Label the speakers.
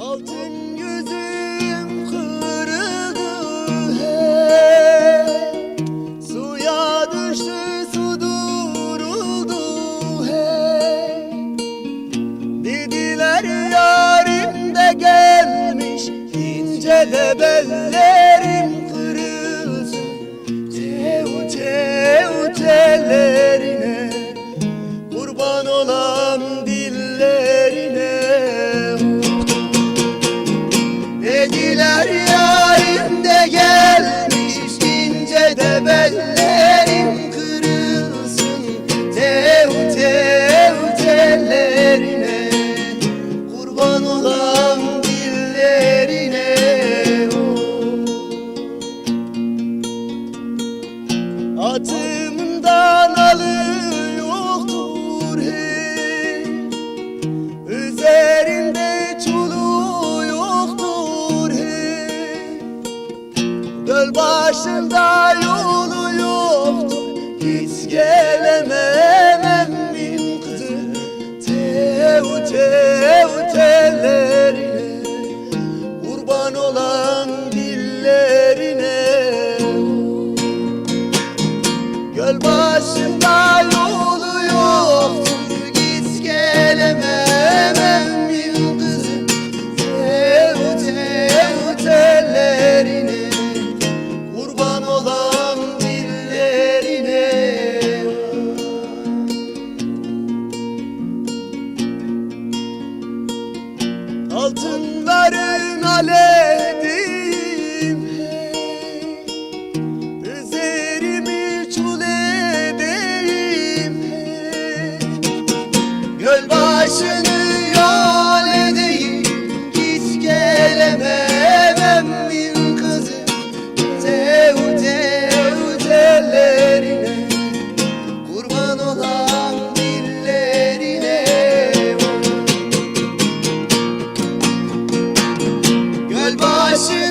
Speaker 1: Altın yüzüm kırıldı hey. Suya düştü su duruldu hey. Dediler yarim de gelmiş ince de bellerim kırılsın. Tev tev tellerine Kurban olan de Göl başında yolu yoktur Hiç gelemem emmin kızı Tev tev tellerine Kurban olan dillerine. Göl başında Altınların aledi Ashes.